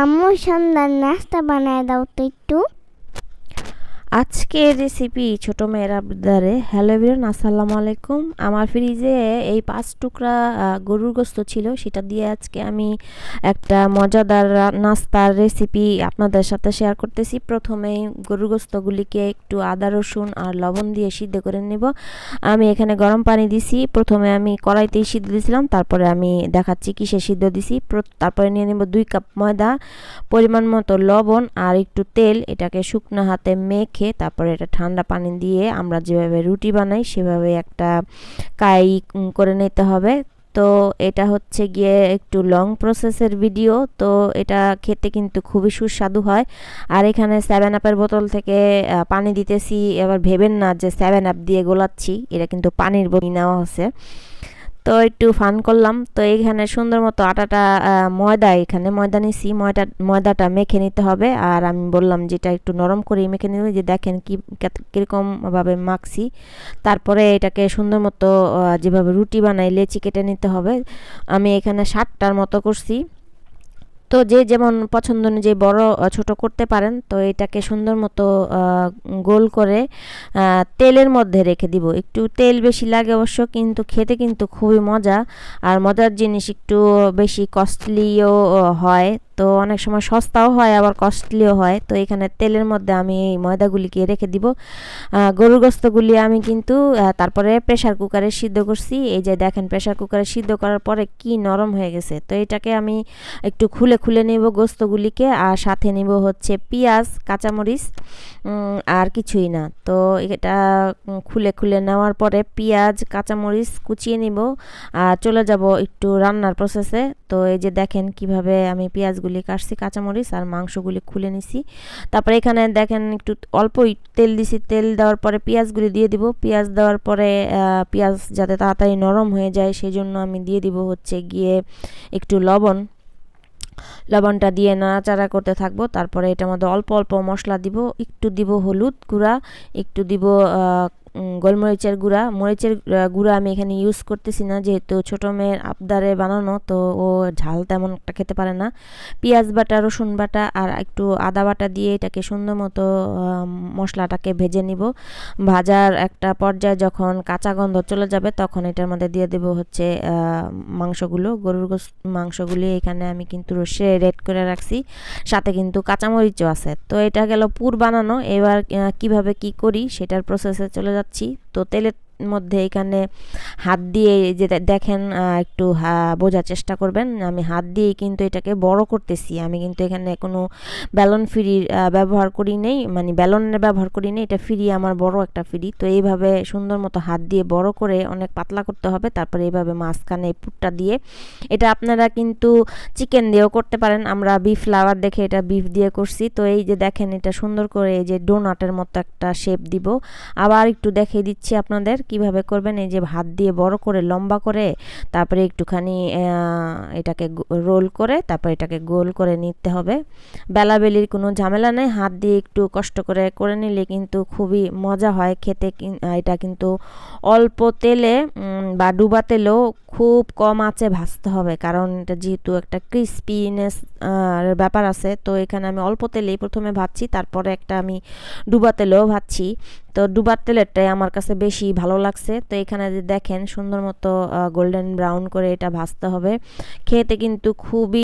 আম্মু সন্ধ্যার নাস্তা বানায় দাও তো একটু। আজকের রেসিপি ছোট মেয়ের আবদারে হ্যালো বিরন আসসালামু আলাইকুম। আমার ফ্রিজে এই পাঁচ টুকরা গরুর গোস্ত ছিল। সেটা দিয়ে আজকে আমি একটা মজাদার নাস্তার রেসিপি আপনাদের সাথে শেয়ার করতেছি। প্রথমেই গরুর গোস্তগুলিকে একটু আদা, রসুন আর লবণ দিয়ে সিদ্ধ করে নেব। আমি এখানে গরম পানি দিছি। প্রথমে আমি কড়াইতেই সিদ্ধ দিয়েছিলাম। তারপরে আমি দেখাচ্ছি কিসে সিদ্ধ দিছি। তারপরে নিয়ে নেব দুই কাপ ময়দা, পরিমাণ মতো লবণ আর একটু তেল। এটাকে শুকনো হাতে মেখে তারপরে এটা ঠান্ডা পানি দিয়ে আমরা যেভাবে রুটি বানাই, সেভাবে একটা কাই করে নিতে হবে। তো এটা হচ্ছে গিয়ে একটু লং প্রসেসের ভিডিও তো এটা খেতে কিন্তু খুবই সুস্বাদু হয়। আর এখানে সেভেন আপের বোতল থেকে পানি দিতেছি, এবার ভেবেন না যে সেভেন আপ দিয়ে গোলাচ্ছি, এটা কিন্তু পানির বোতল নেওয়া হচ্ছে। তো একটু ফান করলাম। তো এখানে সুন্দর মতো আটাটা ময়দা এখানে ময়দা নিছি। ময়দা, ময়দাটা মেখে নিতে হবে। আর আমি বললাম যেটা একটু নরম করে মেখে নিতে যে দেখেন কি কীরকমভাবে মাখছি। তারপরে এটাকে সুন্দর মতো যেভাবে রুটি বানাই, লেচি কেটে নিতে হবে। আমি এখানে ষাটটার মতো করছি। তো যে যেমন পছন্দ অনুযায়ী বড় ছোট করতে পারেন, তো এটাকে সুন্দর মতো গোল করে তেলের মধ্যে রেখে দিব। একটু তেল বেশি লাগে অবশ্য, কিন্তু খেতে কিন্তু খুবই মজা। আর মজার জিনিস একটু বেশি কস্টলিও হয়। তো অনেক সময় সস্তাও হয়, আবার কস্টলিও হয়। তো এখানে তেলের মধ্যে আমি এই ময়দাগুলিকে রেখে দিব। গরুর গোস্তগুলি আমি কিন্তু তারপরে প্রেশার কুকারে সিদ্ধ করছি। এই যে দেখেন প্রেশার কুকারে সিদ্ধ করার পরে কি নরম হয়ে গেছে। তো এটাকে আমি একটু খুলে খুলে নেব গোস্তগুলিকে, আর সাথে নেব হচ্ছে পেঁয়াজ, কাঁচামরিচ আর কিছুই না। তো এটা খুলে খুলে নেওয়ার পরে পেঁয়াজ, কাঁচামরিচ কুচিয়ে নিব। আর চলে যাব একটু রান্নার প্রসেসে তো এই যে দেখেন কীভাবে আমি পেঁয়াজগুলি কাটছি, কাঁচামরিচ আর মাংসগুলি খুলে নিছি। তারপরে এখানে দেখেন একটু অল্প তেল দিছি, তেল দেওয়ার পরে পেঁয়াজগুলি দিয়ে দিব। পেঁয়াজ দেওয়ার পরে পেঁয়াজ যাতে তাড়াতাড়ি নরম হয়ে যায় সেই জন্য আমি দিয়ে দিব হচ্ছে গিয়ে একটু লবণ। লবণটা দিয়ে নাড়াচাড়া করতে থাকব। তারপরে এটার মধ্যে অল্প অল্প মশলা দিব। একটু দিব হলুদ গুঁড়া, একটু দিব গোলমরিচের গুঁড়া। মরিচের গুঁড়া আমি এখানে ইউজ করতেছি না, যেহেতু ছোটো মেয়ের আবদারে বানানো, তো ও ঝাল তেমন একটা খেতে পারে না। পেঁয়াজ বাটা, রসুন বাটা আর একটু আদা বাটা দিয়ে এটাকে সুন্দর মতো মশলাটাকে ভেজে নিব। ভাজার একটা পর্যায়ে যখন কাঁচা গন্ধ চলে যাবে, তখন এটার মধ্যে দিয়ে দেব হচ্ছে মাংসগুলো। গরুর মাংসগুলি এখানে আমি কিন্তু রসে রেড করে রাখছি। সাথে কিন্তু কাঁচামরিচও আছে। তো এটা গেল পুর বানানো। এবার কীভাবে কি করি, সেটার প্রসেসে চলে যাচ্ছি। তো তেলের মধ্যে এখানে হাত দিয়ে যে দেখেন একটু বোঝার চেষ্টা করবেন। আমি হাত দিয়ে কিন্তু এটাকে বড় করতেছি। আমি কিন্তু এখানে কোনো ব্যালন ফ্রি ব্যবহার করি নেই। মানে ব্যালনের ব্যবহার করি নেই। এটা ফ্রি, আমার বড় একটা ফ্রি। তো এইভাবে সুন্দর মতো হাত দিয়ে বড় করে অনেক পাতলা করতে হবে। তারপরে এইভাবে মাঝখানে পুরটা দিয়ে এটা আপনারা কিন্তু চিকেন দিয়েও করতে পারেন। আমরা বিফ ফ্লাওয়ার দেখে এটা বিফ দিয়ে করছি। তো এই যে দেখেন, এটা সুন্দর করে এই যে ডোনাটের মতো একটা শেপ দিব। আবার একটু দেখিয়ে দিচ্ছি আপনাদের। কীভাবে করবেন? এই যে হাত দিয়ে বড় করে, লম্বা করে, তারপরে একটুখানি এটাকে রোল করে, তারপরে এটাকে গোল করে নিতে হবে। বেলাবেলির কোনো ঝামেলা নেই, হাত দিয়ে একটু কষ্ট করে করে নিলে কিন্তু খুবই মজা হয় খেতে এটা কিন্তু অল্প তেলে বা ডুবা তেলেও খুব কম আঁচে ভাজতে হবে, কারণ এটা যেহেতু একটা ক্রিস্পিনেস ব্যাপার আছে, তো এখানে আমি অল্প তেলেই প্রথমে ভাজছি, তারপরে একটা আমি ডুবা তেলেও ভাজছি। তো ডুবার তেলেরটাই আমার কাছে বেশি ভালো লাগছে। তো এখানে যে দেখেন সুন্দর মতো গোল্ডেন ব্রাউন করে এটা ভাজতে হবে। খেতে কিন্তু খুবই